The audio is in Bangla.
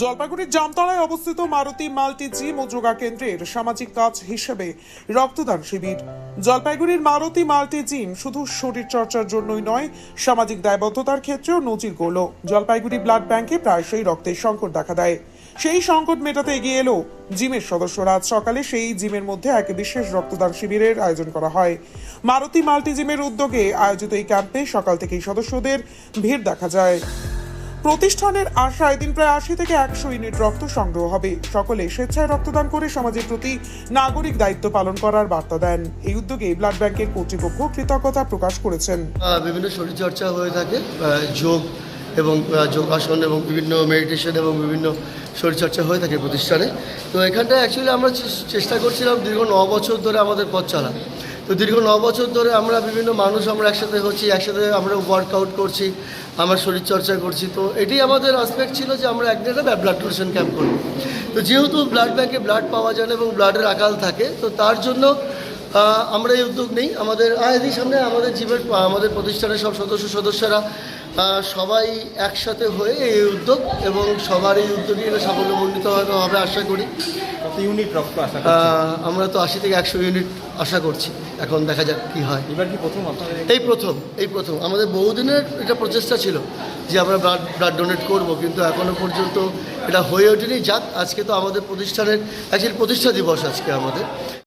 জলপাইগুড়ির জামতলায় অবস্থিত মারুতি মাল্টি জিম ও যোগা কেন্দ্রের সামাজিক কাজ হিসেবে রক্তদান শিবির। জলপাইগুড়ির মারুতি মাল্টি জিম শুধু শরীর চর্চার জন্যই নয়, সামাজিক দায়বদ্ধতার ক্ষেত্রেও নজির গড়ল। জলপাইগুড়ি ব্লাড ব্যাংকে প্রায়শই রক্তের সংকট দেখা দেয়। সেই সংকট মেটাতে এগিয়ে এলো জিমের সদস্যরা। আজ সকালে সেই জিমের মধ্যে এক বিশেষ রক্তদান শিবিরের আয়োজন করা হয়। মারুতি মাল্টি জিমের উদ্যোগে আয়োজিত এই ক্যাম্পে সকাল থেকেই সদস্যদের ভিড় দেখা যায়। প্রতিষ্ঠানের আশায় দিন প্রায় আশি থেকে একশো ইউনিট রক্ত সংগ্রহ হবে। সকলে স্বেচ্ছায় রক্তদান করে সমাজের প্রতি নাগরিক দায়িত্ব পালন করার বার্তা দেন। এই উদ্যোগে ব্লাড ব্যাংকের কর্তৃপক্ষ কৃতজ্ঞতা প্রকাশ করেছেন। বিভিন্ন শরীরচর্চা হয়ে থাকে যোগ এবং যোগাসন এবং বিভিন্ন মেডিটেশন এবং বিভিন্ন শরীরচর্চা হয়ে থাকে প্রতিষ্ঠানে। তো এখানটায় অ্যাকচুয়ালি আমরা চেষ্টা করছিলাম দীর্ঘ ন বছর ধরে আমাদের পথ চলা। তো দীর্ঘ ন বছর ধরে আমরা বিভিন্ন মানুষ আমরা একসাথে হচ্ছি, একসাথে আমরা ওয়ার্কআউট করছি, আমার শরীরচর্চা করছি। তো এটি আমাদের আসপেক্ট ছিল যে আমরা একদিন একটা ব্লাড ডোনেশন ক্যাম্প করব তো যেহেতু ব্লাড ব্যাঙ্কে ব্লাড পাওয়া যায় না এবং ব্লাডের আকাল থাকে, তো তার জন্য আমরা এই উদ্যোগ নেই। আমাদের আয়দি সামনে আমাদের জীবের আমাদের প্রতিষ্ঠানের সব সদস্য, সদস্যরা সবাই একসাথে হয়ে এই উদ্যোগ এবং সবার এই উদ্যোগে এটা সাফল্যমণ্ডিত হবে আশা করি। কত ইউনিট রক্ত আশা আমরা তো আশি থেকে একশো ইউনিট আশা করছি। এখন দেখা যাক কী হয়। এবার কি প্রথম এই প্রথম এই প্রথম। আমাদের বহুদিনের এটা প্রচেষ্টা ছিল যে আমরা ব্লাড ব্লাড ডোনেট করব কিন্তু এখনও পর্যন্ত এটা হয়ে ওঠেনি। যাক আজকে তো আমাদের প্রতিষ্ঠানের অ্যাকচুয়ালি প্রতিষ্ঠা দিবস আজকে আমাদের।